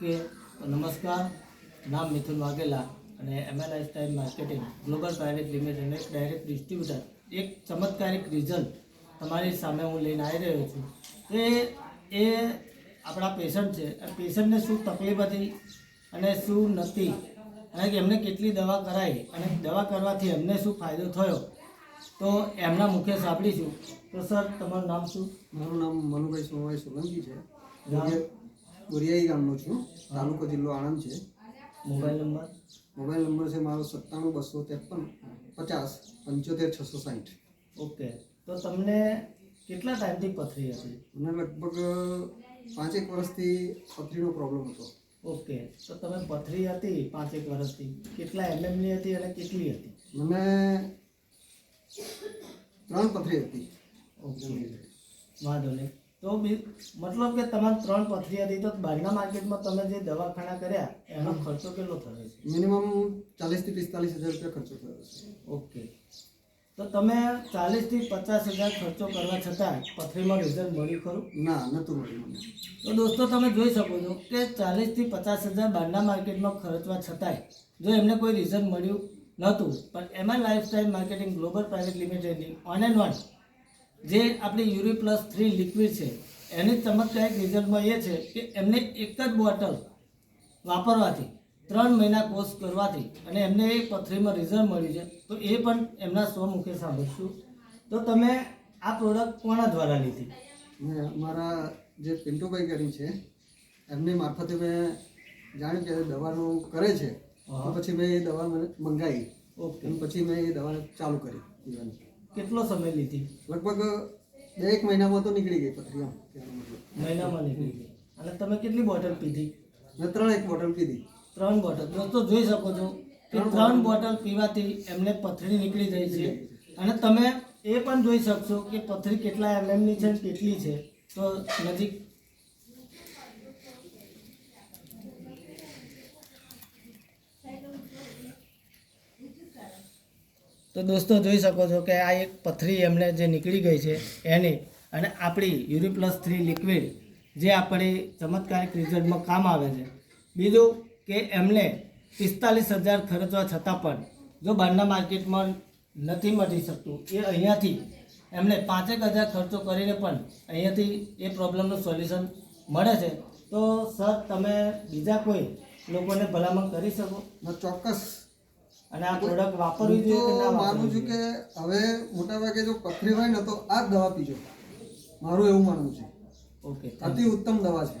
કે નમસ્કાર નામ મિથુન વાઘેલા અને M L time marketing global private limited એક ડાયરેક્ટ ડિસ્ટ્રીબ્યુટર એક ચમત્કારિક રિઝલ્ટ તમારી સામે હું લઈને આવી રહ્યો છું. એ એ આપણા પેશન્ટ છે. એ પેશન્ટને શું તકલીફ હતી અને શું નથી? અને કે એમને કેટલી દવા કરાઈ અને દવા કરવાથી એમને શું ફાયદો થયો? તો એમના મુખ્ય સાંભળીશું. તો સર તમારું નામ શું? મારું નામ મનુભાઈ સોમભાઈ સોલંકી છે? બોરિયાઈ ગામનો છું. તાલુકો જિલ્લો આણંદ છે. Mobile number? મોબાઈલ નંબર છે મારો સત્તાણું બસો ત્રેપન પચાસ પંચોતેર છસો સાઠ ઓકે. તો તમને કેટલા ટાઈમથી પથરી હતી? મને લગભગ પાંચેક વર્ષથી પથરીનો પ્રોબ્લેમ હતો. ઓકે. તો તમે પથરી હતી પાંચેક વર્ષથી. કેટલા એમએમની હતી અને કેટલી હતી? મને ત્રણ પથરી હતી. ઓકે. વાંધો નહીં. તો બી મતલબ કે તમારે ત્રણ પથરી હતી તો બહારના માર્કેટમાં તમે જે દવાખાના કર્યા એનો ખર્ચો કેટલો થયો છે? મિનિમમ ચાલીસથી પિસ્તાલીસ હજાર રૂપિયા ખર્ચો થયો છે. ઓકે. તો તમે ચાલીસથી પચાસ હજાર ખર્ચો કરવા છતાં પથરીમાં રિઝલ્ટ મળ્યું ખરું? ના નહોતું મળ્યું મને. તો દોસ્તો તમે જોઈ શકો છો કે ચાલીસથી પચાસ હજાર બહારના માર્કેટમાં ખર્ચવા છતાંય જો એમને કોઈ રિઝલ્ટ મળ્યું નહોતું પણ એમાં લાઇફસ્ટાઇલ માર્કેટિંગ ગ્લોબલ પ્રાઇવેટ લિમિટેડની ઓન એન્ડ વન જે આપણી યુરી પ્લસ થ્રી લિક્વિડ છે એની ચમત્કારિક રિઝલ્ટમાં એ છે કે એમને એક જ બોટલ વાપરવાથી ત્રણ મહિના કોર્સ કરવાથી અને એમને એક પથરીમાં રિઝલ્ટ મળ્યું છે તો એ પણ એમના સ્વમુખે સાંભળશું. તો તમે આ પ્રોડક્ટ કોના દ્વારા લીધી? મેં અમારા જે પિન્ટુભાઈ કરી છે એમની મારફતે મેં જાણ્યું કે દવાનું કરે છે પછી મેં એ દવા મને મંગાવી. ઓકે. પછી મેં એ દવા ચાલુ કરી પીવાની કેટલો સમય લીધી? લગભગ બે એક મહિનામાં તો નીકળી ગઈ પથરી. મહિનામાં નીકળી ગઈ. અને તમે કેટલી બોટલ પીધી? મેં ત્રણ એક બોટલ પીધી. ત્રણ બોટલ. દોસ્તો જોઈ શકો છો કે ત્રણ બોટલ. પીવાથી એમને પથરી નીકળી જાય છે. અને તમે એ પણ જોઈ શકશો કે પથરી કેટલા એમએમની છે કેટલી છે. તો નજીક તો દોસ્તો જોઈ શકો છો કે આ એક પથરી એમને જે નીકળી ગઈ છે, એની અને આપણી યુરી પ્લસ થ્રી લિક્વિડ જે આપણી ચમત્કારિક રિઝલ્ટમાં કામ આવે છે. બીજું કે એમને પિસ્તાલીસ હજાર ખર્ચવા છતાં પણ જો બહારના માર્કેટમાં નથી મળી શકતું, એ અહીંયાથી એમને પાંચેક હજાર ખર્ચો કરીને પણ અહીંયાથી એ પ્રોબ્લેમનું સોલ્યુશન મળે છે. તો સર, તમે બીજા કોઈ લોકોને ભલામણ કરી શકો? ચોક્કસ અને આ પ્રોડક્ટ વાપરવી જોઈએ કે ના માનું છું કે હવે મોટાભાગે જો પથરી હોય ને તો આ જ દવા પીજો. મારું એવું માનવું છે. ઓકે અતિ ઉત્તમ દવા છે.